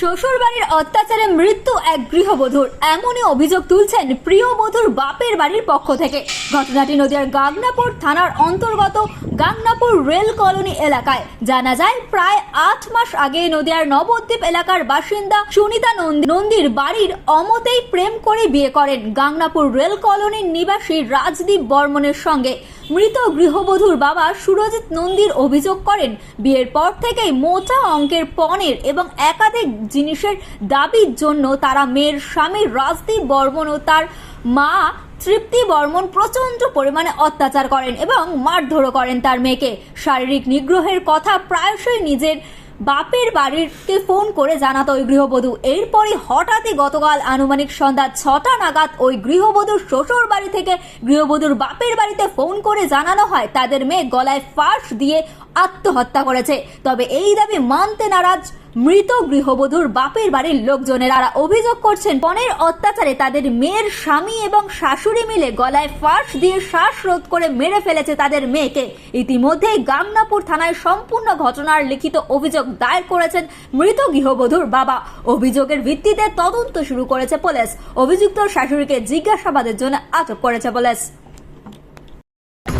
শ্বশুরবাড়ির অত্যাচারে মৃত্যু এক গৃহবধূর। এমনই অভিযোগ তুলছেন প্রিয় বধূর বাপের বাড়ির পক্ষ থেকে। ঘটনাটি নদিয়ার গাংনাপুর থানার অন্তর্গত গাংনাপুর রেল কলোনি এলাকায়। জানা যায়, প্রায় আট মাস আগে নদিয়ার নবদ্বীপ এলাকার বাসিন্দা সুনিতা নন্দী নন্দীর বাড়ির অমতেই প্রেম করে বিয়ে করেন গাংনাপুর রেল কলোনির নিবাসী রাজদীপ বর্মনের সঙ্গে। মৃত গৃহবধূর বাবা সুরজিৎ নন্দীর অভিযোগ করেন, বিয়ের পর থেকেই মোটা অঙ্কের পণের এবং একাধিক জিনিসের দাবির জন্য তারা মেয়ের স্বামী রাজদীপ বর্মন ও তার মা তৃপ্তি বর্মন প্রচণ্ড পরিমাণে অত্যাচার করেন এবং মারধরও করেন তার মেয়েকে। শারীরিক নিগ্রহের কথা প্রায়শই নিজের বাপের বাড়িরকে ফোন করে জানাতো ওই গৃহবধূ। এরপরই হঠাৎই গতকাল আনুমানিক সন্ধ্যা ছটা নাগাদ ওই গৃহবধূর শ্বশুর বাড়ি থেকে গৃহবধূর বাপের বাড়িতে ফোন করে জানানো হয়। তাদের মেয়ে গলায় ফাঁস দিয়ে আত্মহত্যা করেছে। তবে এই দাবি মানতে নারাজ মৃত গৃহবধূর বাপের বাড়ির লোকজনেরা। অভিযোগ করছেন পনেরো অত্যাচারে তাদের মেয়ের স্বামী এবং শাশুড়ি মিলে গলায় ফাঁস দিয়ে শ্বাসরোধ করে মেরে ফেলেছে তাদের মেয়েকে। ইতিমধ্যেই গামনাপুর থানায় সম্পূর্ণ ঘটনার লিখিত অভিযোগ দায়ের করেছেন মৃত গৃহবধূর বাবা। অভিযোগের ভিত্তিতে তদন্ত শুরু করেছে পুলিশ। অভিযুক্ত শাশুড়িকে জিজ্ঞাসাবাদের জন্য আটক করেছে পুলিশ।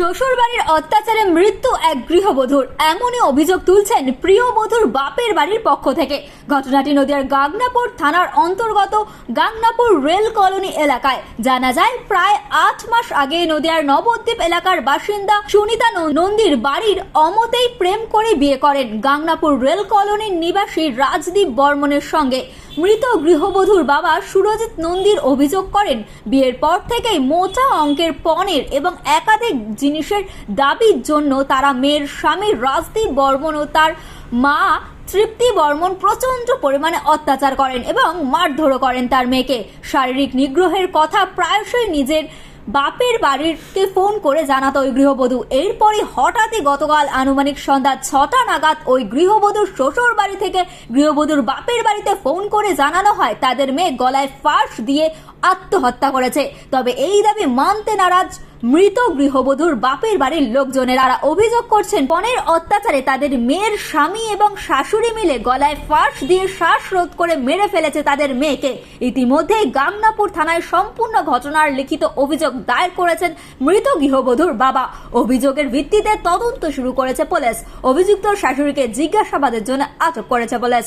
শ্বশুরবাড়ির অত্যাচারে মৃত্যু এক গৃহবধূর। এমনই অভিযোগ তুলছেন প্রিয় বধূর বাপের বাড়ির পক্ষ থেকে। ঘটনাটি নদিয়ার গাংনাপুর থানার অন্তর্গত গাংনাপুর রেল কলোনি এলাকায়। জানা যায়, প্রায় আট মাস আগে নদিয়ার নবদ্বীপ এলাকার বাসিন্দা সুনিতা নন্দীর বাড়ির অমতেই প্রেম করে বিয়ে করেন গাংনাপুর রেল কলোনির নিবাসী রাজদীপ বর্মনের সঙ্গে। মৃত গৃহবধূর বাবা সুরজিৎ নন্দীর অভিযোগ করেন, বিয়ের পর থেকেই মোটা অঙ্কের পণের এবং একাধিক জিনিসের দাবির জন্য তারা মেয়ের স্বামী রাজদীপ বর্মন ও তার মা তৃপ্তি বর্মন প্রচণ্ড পরিমাণে অত্যাচার করেন এবং মারধরও করেন তার মেয়েকে। শারীরিক নিগ্রহের কথা প্রায়শই নিজের বাপের বাড়িকে ফোন করে জানাত ওই গৃহবধূ। এরপরই হঠাৎই গতকাল আনুমানিক সন্ধ্যা ছটা নাগাদ ওই গৃহবধূর শ্বশুর বাড়ি থেকে গৃহবধূর বাপের বাড়িতে ফোন করে জানানো হয়, তাদের মেয়ে গলায় ফাঁস দিয়ে আত্মহত্যা করেছে। তবে এই দাবি মানতে নারাজ মৃত গৃহবধূর বাপের বাড়ির লোকজনেরা। অভিযোগ করছেন পণের অত্যাচারে তাদের মেয়ের স্বামী এবং শাশুড়ি মিলে গলায় ফাঁস দিয়ে শ্বাসরোধ করে মেরে ফেলেছে তাদের মেয়েকে। ইতিমধ্যেই গাংনাপুর থানায় সম্পূর্ণ ঘটনার লিখিত অভিযোগ দায়ের করেছেন মৃত গৃহবধূর বাবা। অভিযোগের ভিত্তিতে তদন্ত শুরু করেছে পুলিশ। অভিযুক্ত শাশুড়িকে জিজ্ঞাসাবাদের জন্য আটক করেছে পুলিশ।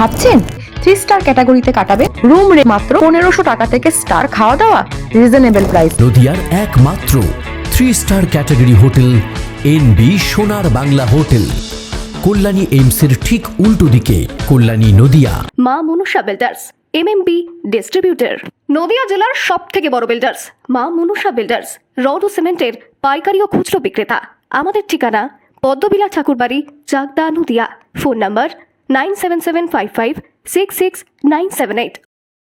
ভাবছেন? থ্রি স্টার ক্যাটাগরিতে কাটাবে রুম রে মাত্র পনেরোশো টাকা থেকে স্টার খাওয়া দাওয়া। রিজনেবল প্রাইস নদিয়ার একমাত্র three star category hotel N B Sonar Bangla hotel Kalyani এইমসের ঠিক উল্টো দিকে কল্যাণী নদিয়া। মা Manusha builders MMB distributor Nadia জেলার সব থেকে বড় বিল্ডার্স মা মনুষা বিল্ডার্স রড ও সিমেন্টের পাইকারি ও খুচরো বিক্রেতা। আমাদের ঠিকানা Padmabila Thakurbari Chakdah Nadia. Phone number nine seven seven five five six six nine seven eight